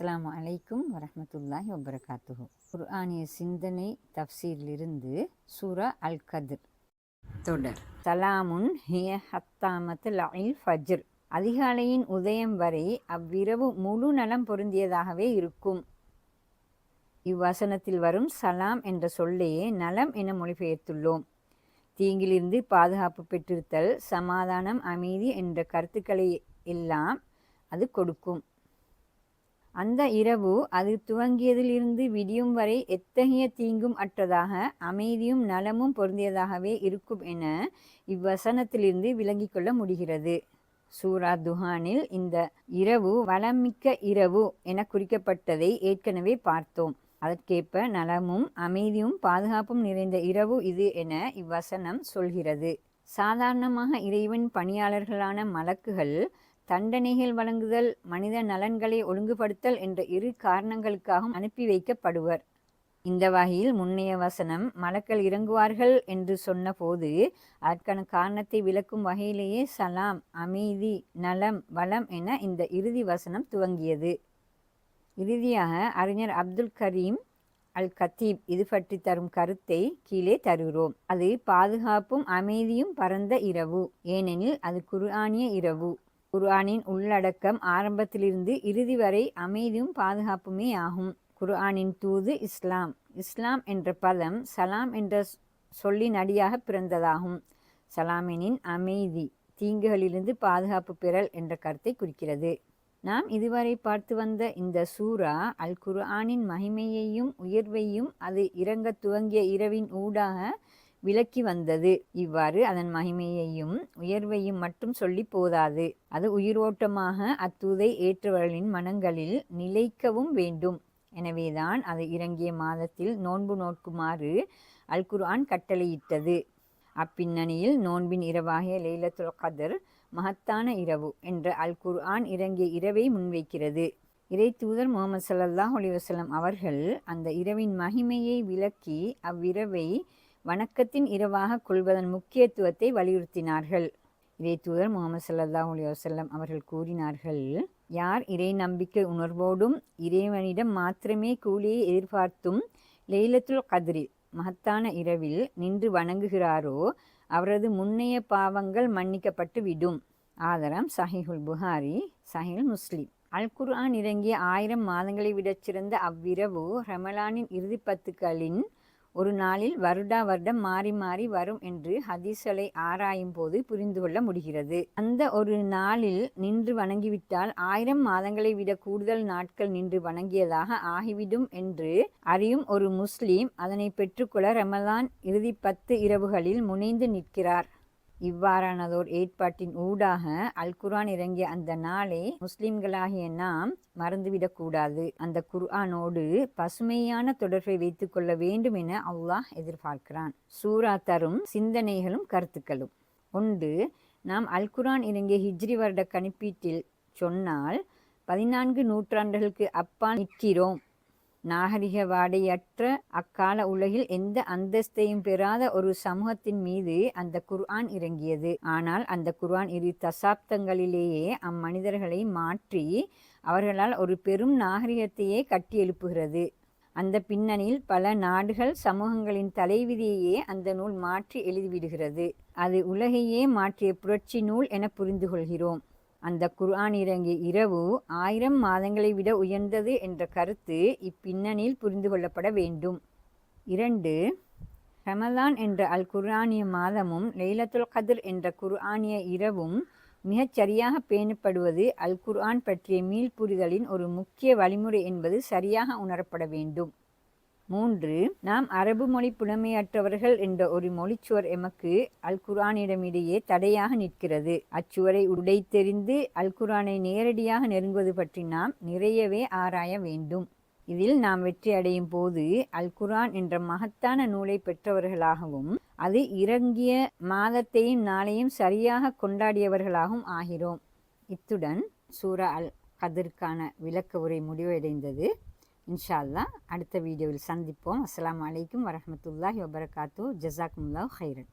அஸ்ஸலாமு அலைக்கும் வரஹ்மத்துல்லாஹி வபரகாத்துஹு. குர்ஆனிய சிந்தனை தஃப்சீரிலிருந்து சூரா அல் கதிர் தொடர். சலாமுன் ஹிய ஹத்தாமத்து லஇல் ஃபஜ்ர். அதிகாலையின் உதயம் வரை அவ்விரவு முழு நலம் பொருந்தியதாகவே இருக்கும். இவ்வசனத்தில் வரும் சலாம் என்ற சொல்லையே நலம் என மொழிபெயர்த்துள்ளோம். தீங்கிலிருந்து பாதுகாப்பு பெற்றிருத்தல் சமாதானம் அமைதி என்ற கருத்துக்களை எல்லாம் அது கொடுக்கும். அந்த இரவு அது துவங்கியதிலிருந்து விடியும் வரை எத்தகைய தீங்கும் அற்றதாக அமைதியும் நலமும் பொருந்தியதாகவே இருக்கும் என இவ்வசனத்திலிருந்து விளங்கிக் கொள்ள முடிகிறது. சூரா துஹானில் இந்த இரவு வளமிக்க இரவு என குறிக்கப்பட்டதை ஏற்கனவே பார்த்தோம். அதற்கேற்ப நலமும் அமைதியும் பாதுகாப்பும் நிறைந்த இரவு இது என இவ்வசனம் சொல்கிறது. சாதாரணமாக இறைவன் பணியாளர்களான மலக்குகள் தண்டனைகள் வழங்குதல் மனித நலன்களை ஒழுங்குபடுத்தல் என்ற இரு காரணங்களுக்காகவும் அனுப்பி வைக்கப்படுவர். இந்த வகையில் முன்னைய வசனம் மலக்கள் இறங்குவார்கள் என்று சொன்னபோது அதற்கான காரணத்தை விளக்கும் வகையிலேயே சலாம் அமைதி நலம் வளம் என இந்த இறுதி வசனம் துவங்கியது. இறுதியாக அறிஞர் அப்துல் கரீம் அல் கத்தீப் இது பற்றி தரும் கருத்தை கீழே தருகிறோம். அது பாதுகாப்பும் அமைதியும் பரந்த இரவு ஏனெனில் அது குர்ஆனிய இரவு. குர்ஆனின் உள்ளடக்கம் ஆரம்பத்திலிருந்து இறுதி வரை அமைதியும் பாதுகாப்புமே ஆகும். குர்ஆனின் தூது இஸ்லாம். இஸ்லாம் என்ற பதம் சலாம் என்ற சொல்லின் அடியாக பிறந்ததாகும். சலாமினின் அமைதி தீங்குகளிலிருந்து பாதுகாப்பு பெறல் என்ற கருத்தை குறிக்கிறது. நாம் இதுவரை பார்த்து வந்த இந்த சூரா அல் குர்ஆனின் மகிமையையும் உயர்வையும் அது இறங்க துவங்கிய இரவின் ஊடாக விளக்கி வந்தது. இவ்வாறு அதன் மகிமையையும் உயர்வையும் மட்டும் சொல்லி போதாது. அது உயிரோட்டமாக அத்தூதை ஏற்றவர்களின் மனங்களில் நிலைக்கவும் வேண்டும். எனவேதான் அது இறங்கிய மாதத்தில் நோன்பு நோக்குமாறு அல்குர்ஆன் கட்டளையிட்டது. அப்பின்னணியில் நோன்பின் இரவாகிய லைலத்துல் கதர் மகத்தான இரவு என்ற அல் குர்ஆன் இறங்கிய இரவை முன்வைக்கிறது. இறை தூதர் முகமது சல்லாஹ் அலிவசலம் அவர்கள் அந்த இரவின் மகிமையை விளக்கி அவ்விரவை வணக்கத்தின் இரவாக கொள்வதன் முக்கியத்துவத்தை வலியுறுத்தினார்கள். இறை தூதர் முகமது சல்லா அலிவசல்லம் அவர்கள் கூறினார்கள் யார் இறை நம்பிக்கை உணர்வோடும் இறைவனிடம் மாத்திரமே கூலியை எதிர்பார்த்தும் லெய்லத்துல் கதிரில் மகத்தான இரவில் நின்று வணங்குகிறாரோ அவரது முன்னைய பாவங்கள் மன்னிக்கப்பட்டு விடும் ஆதரம் சஹிஹுல் புகாரி சஹில் முஸ்லிம். அல் குர்ஆன் இறங்கிய ஆயிரம் மாதங்களை விடச் சிறந்த அவ்விரவு ரமலானின் இறுதி பத்துக்களின் ஒரு நாளில் வருடா வருடம் மாறி மாறி வரும் என்று ஹதீஸ்களை ஆராயும் போது புரிந்து கொள்ள முடிகிறது. அந்த ஒரு நாளில் நின்று வணங்கிவிட்டால் ஆயிரம் மாதங்களை விட கூடுதல் நாட்கள் நின்று வணங்கியதாக ஆகிவிடும் என்று அறியும் ஒரு முஸ்லீம் அதனை பெற்றுக்கொள்ள ரமலான் இறுதி பத்து இரவுகளில் முனைந்து நிற்கிறார். இவ்வாறானதோர் ஏற்பாட்டின் ஊடாக அல்குர்ஆன் இறங்கிய அந்த நாளை முஸ்லிம்களாகிய நாம் மறந்துவிடக்கூடாது அந்த குர்ஆனோடு பசுமையான தொடர்பை வைத்துக்கொள்ள வேண்டும் என அல்லாஹ் எதிர்பார்க்கிறான். சூரா தரும் சிந்தனைகளும் கருத்துக்களும். ஒன்று நாம் அல்குரான் இறங்கிய ஹிஜ்ரி வருட கணிப்பீட்டில் சொன்னால் பதினான்கு நூற்றாண்டுகளுக்கு அப்பால் நிற்கிறோம். நாகரிக வாடையற்ற அக்கால உலகில் எந்த அந்தஸ்தையும் பெறாத ஒரு சமூகத்தின் மீது அந்த குர்ஆன் இறங்கியது. ஆனால் அந்த குர்ஆன் இரு தசாப்தங்களிலேயே அம்மனிதர்களை மாற்றி அவர்களால் ஒரு பெரும் நாகரிகத்தையே கட்டியெழுப்புகிறது. அந்த பின்னணியில் பல நாடுகள் சமூகங்களின் தலைவிதியையே அந்த நூல் மாற்றி எழுதிவிடுகிறது. அது உலகையே மாற்றிய புரட்சி நூல் என புரிந்து கொள்கிறோம் அந்த குர்ஆன் இறங்கிய இரவு ஆயிரம் மாதங்களை விட உயர்ந்தது என்ற கருத்து இப்பின்னணியில் புரிந்து கொள்ளப்பட வேண்டும். இரண்டு ரமலான் என்ற அல் குர்ஆனிய மாதமும் லெய்லத்துல் கதிர் என்ற குர்ஆனிய இரவும் மிகச் சரியாக பேணப்படுவது அல் குர்ஆன் பற்றிய மீள்புரிதலின் ஒரு முக்கிய வழிமுறை என்பது சரியாக உணரப்பட வேண்டும். மூன்று நாம் அரபு மொழி புலமையற்றவர்கள் என்ற ஒரு மொழிச்சுவர் எமக்கு அல் குரானிடமிடையே தடையாக நிற்கிறது. அச்சுவரை உடைத்தெறிந்து அல் குரானை நேரடியாக நெருங்குவது பற்றி நாம் நிறையவே ஆராய வேண்டும். இதில் நாம் வெற்றி அடையும் போது அல் குரான் என்ற மகத்தான நூலை பெற்றவர்களாகவும் அது இறங்கிய மாதத்தையும் நாளையும் சரியாக கொண்டாடியவர்களாகவும் ஆகிறோம். இத்துடன் சூரா அல் கதிர்கான விளக்க உரை முடிவடைந்தது. இன்ஷால்லா அடுத்த வீடியோவில் சந்திப்போம். அஸ்லாம் வலைக்கம் வரமத்துல்லாஹி வபரகாத்து ஜசாக்குமுல்லா ஹைரன்